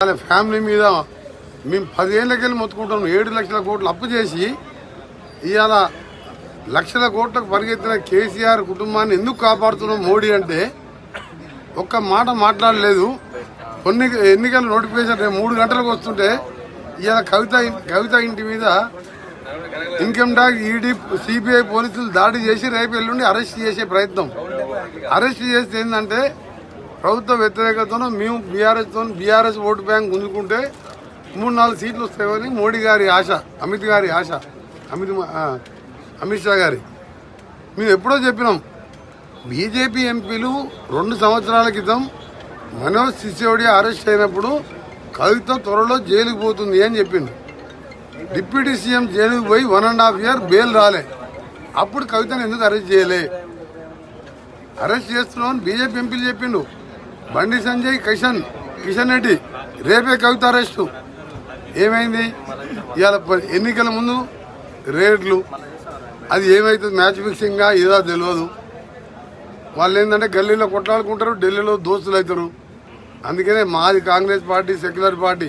వాళ్ళ ఫ్యామిలీ మీద మేము పదేళ్ళకెళ్ళి మొత్తుకుంటాం ఏడు లక్షల కోట్లు అప్పు చేసి ఇవాళ లక్షల కోట్లకు పరిగెత్తిన కేసీఆర్ కుటుంబాన్ని ఎందుకు కాపాడుతున్నాం మోడీ అంటే ఒక్క మాట మాట్లాడలేదు. కొన్ని ఎన్నికల నోటిఫికేషన్ రేపు మూడు గంటలకు వస్తుంటే ఇవాళ కవిత కవిత ఇంటి మీద ఇన్కమ్ ట్యాక్స్ ఈడీ సిబిఐ పోలీసులు దాడి చేసి రేపు ఎల్లుండి అరెస్ట్ చేసే ప్రయత్నం. అరెస్ట్ చేస్తే ఏంటంటే ప్రభుత్వ వ్యతిరేకతను మేము బీఆర్ఎస్తో బీఆర్ఎస్ ఓటు బ్యాంక్ గుంజుకుంటే మూడు నాలుగు సీట్లు వస్తాయని మోడీ గారి ఆశ అమిత్ గారి ఆశ అమిత్ అమిత్ షా గారి. మేము ఎప్పుడో చెప్పినాం బీజేపీ ఎంపీలు రెండు సంవత్సరాల క్రితం మనోజ్ సిసోడియా అరెస్ట్ అయినప్పుడు కవిత త్వరలో జైలుకు పోతుంది అని చెప్పిండు. డిప్యూటీ సీఎం జైలుకు పోయి one and half year bail రాలే. అప్పుడు కవితను ఎందుకు అరెస్ట్ చేయలే? అరెస్ట్ చేస్తున్నామని బీజేపీ ఎంపీలు చెప్పిండు. బండి సంజయ్ కిషన్ కిషన్ రెడ్డి రేపే కవిత అరెస్టు. ఏమైంది? ఇవాళ ఎన్నికల ముందు రేట్లు అది ఏమైతుంది? మ్యాచ్ ఫిక్సింగ్గా ఏదో తెలియదు వాళ్ళు ఏంటంటే గల్లీలో కొట్లాడుకుంటారు ఢిల్లీలో దోస్తులు అవుతారు అందుకనే మాది కాంగ్రెస్ పార్టీ సెక్యులర్ పార్టీ.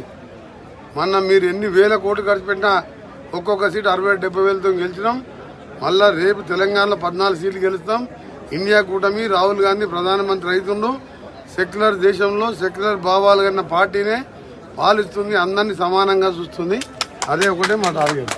మొన్న మీరు ఎన్ని వేల కోట్లు ఖర్చు పెట్టినా ఒక్కొక్క సీట్ అరవై డెబ్బై వేలతో గెలిచినాం. మళ్ళా రేపు తెలంగాణలో పద్నాలుగు సీట్లు గెలుస్తాం. ఇండియా కూటమి రాహుల్ గాంధీ ప్రధానమంత్రి అవుతుండు. సెక్యులర్ దేశంలో సెక్యులర్ భావాలు కన్నా పార్టీనే పాలిస్తుంది అందరినీ సమానంగా చూస్తుంది. అదే ఒకటే మా టార్గెట్.